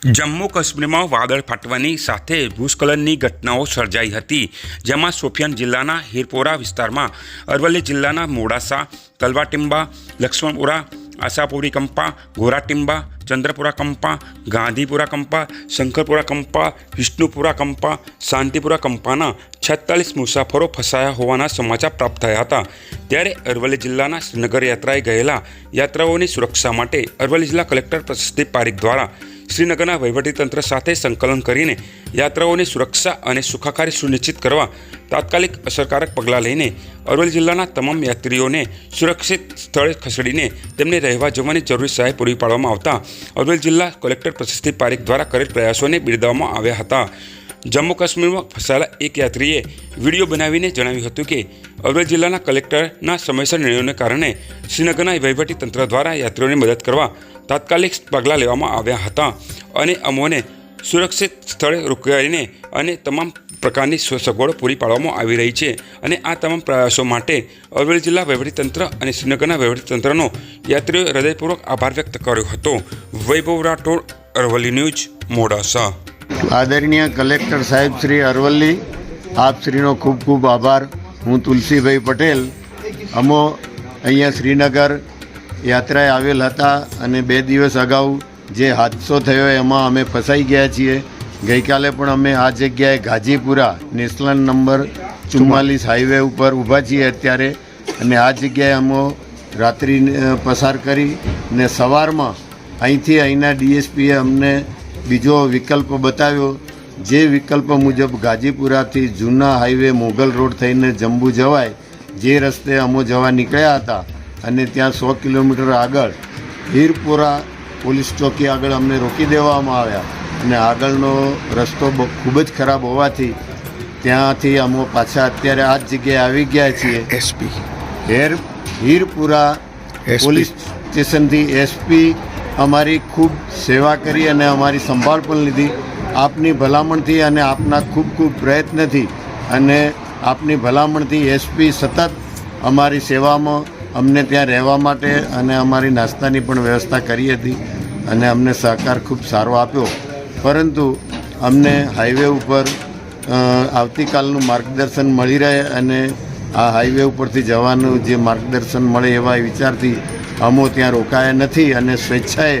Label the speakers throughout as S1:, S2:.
S1: જમ્મુ કાશ્મીરમાં વાદળ ફાટવાની સાથે ભૂસ્ખલનની ઘટનાઓ સર્જાઈ હતી, જેમાં સોફિયાન જિલ્લાના હીરપોરા વિસ્તારમાં, અરવલ્લી જિલ્લાના મોડાસા તલવાટિંબા લક્ષ્મણપુરા, આશાપુરી કંપા ગોરાટિંબા ચંદ્રપુરા કંપા, ગાંધીપુરા કંપા, શંકરપુરા કંપા, વિષ્ણુપુરા કંપા, શાંતિપુરા કંપાના છેતાલીસ મુસાફરો ફસાયા હોવાના સમાચાર પ્રાપ્ત થયા હતા. ત્યારે અરવલ્લી જિલ્લાના શ્રીનગર યાત્રાએ ગયેલા યાત્રાઓની સુરક્ષા માટે અરવલ્લી જિલ્લા કલેક્ટર પ્રશસ્તિ પારીખ દ્વારા શ્રીનગરના વહીવટીતંત્ર સાથે સંકલન કરીને યાત્રાઓની સુરક્ષા અને સુખાકારી સુનિશ્ચિત કરવા તાત્કાલિક અસરકારક પગલાં લઈને અરવલ્લી જિલ્લાના તમામ યાત્રીઓને સુરક્ષિત સ્થળે ખસેડીને તેમને રહેવા જવાની જરૂરી સહાય પૂરી પાડવામાં આવતા અરવલ્લી જિલ્લા કલેક્ટર પ્રશસ્તિ પારેખ દ્વારા કરેલ પ્રયાસોને બિરદાવવામાં આવ્યા હતા. જમ્મુ કાશ્મીરમાં ફસાયેલા એક યાત્રીએ વીડિયો બનાવીને જણાવ્યું હતું કે, અરવલ્લી જિલ્લાના કલેક્ટરના સમયસર નિર્ણયોને કારણે શ્રીનગરના વહીવટી તંત્ર દ્વારા યાત્રીઓની મદદ કરવા તાત્કાલિક પગલાં લેવામાં આવ્યા હતા અને અમોને સુરક્ષિત સ્થળે રોકાઈને અને તમામ પ્રકારની સગવડો પૂરી પાડવામાં આવી રહી છે અને આ તમામ પ્રયાસો માટે અરવલ્લી જિલ્લા વહીવટીતંત્ર અને શ્રીનગરના વહીવટીતંત્રનો યાત્રીઓએ હૃદયપૂર્વક આભાર વ્યક્ત કર્યો હતો. વૈભવ રાઠોડ, અરવલ્લી ન્યૂઝ, મોડાસા.
S2: આદરણીય કલેક્ટર સાહેબ શ્રી અરવલ્લી, આપ શ્રીનો ખૂબ ખૂબ આભાર. હું તુલસીભાઈ પટેલ, અમો, અહીંયા શ્રીનગર યાત્રાએ આવેલ હતા અને બે દિવસ અગાઉ જે હાદસો થયો એમાં અમે ફસાઈ ગયા છીએ. ગઈકાલે પણ અમે આ જગ્યાએ ગાજીપુરા નેશનલ નંબર ચુમ્માલીસ હાઈવે ઉપર ઊભા છીએ અત્યારે અને આ જગ્યાએ અમે રાત્રિ પસાર કરી ને સવારમાં અહીંથી અહીંના ડીએસપીએ અમને બીજો વિકલ્પ બતાવ્યો. જે વિકલ્પ મુજબ ગાજીપુરાથી જૂના હાઈવે મોગલ રોડ થઈને જંબુ જવાય, જે રસ્તે અમો જવા નીકળ્યા હતા અને ત્યાં સો કિલોમીટર આગળ હીરપુરા પોલીસ ચોકી આગળ અમને રોકી દેવામાં આવ્યા. અને આગળનો રસ્તો ખૂબ જ ખરાબ હોવાથી ત્યાંથી અમે પાછા અત્યારે આ જ જગ્યાએ આવી ગયા છીએ.
S3: એસપી.
S2: હેર હીરપુરા પોલીસ સ્ટેશનથી એસપી અમારી ખૂબ સેવા કરી અને અમારી સંભાળ પણ લીધી. આપની ભલામણથી અને આપના ખૂબ ખૂબ પ્રયત્નથી અને આપની ભલામણથી એસપી સતત અમારી સેવામાં અમને ત્યાં રહેવા માટે અને અમારી નાસ્તાની પણ વ્યવસ્થા કરી હતી અને અમને સહકાર ખૂબ સારો આપ્યો. પરંતુ અમને હાઈવે ઉપર આવતીકાલનું માર્ગદર્શન મળી રહે અને આ હાઈવે ઉપરથી જવાનું જે માર્ગદર્શન મળે એવા વિચારથી અમો ત્યાં રોકાયા નથી અને સ્વેચ્છાએ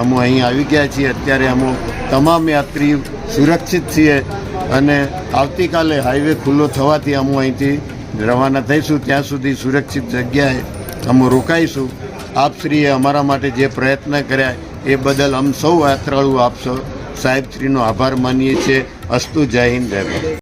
S2: અમો અહીં આવી ગયા છીએ. અત્યારે અમો તમામ યાત્રી સુરક્ષિત છીએ અને આવતીકાલે હાઈવે ખુલ્લો થવાથી અમો અહીંથી રવાના થઈશું, ત્યાં સુધી સુરક્ષિત જગ્યાએ અમે રોકાઈશું. આપશ્રીએ અમારા માટે જે પ્રયત્ન કર્યા એ બદલ અમ સૌ યાત્રાળુ આપશો સાહેબશ્રીનો આભાર માનીએ છીએ. અસ્તુ જય હિન્દ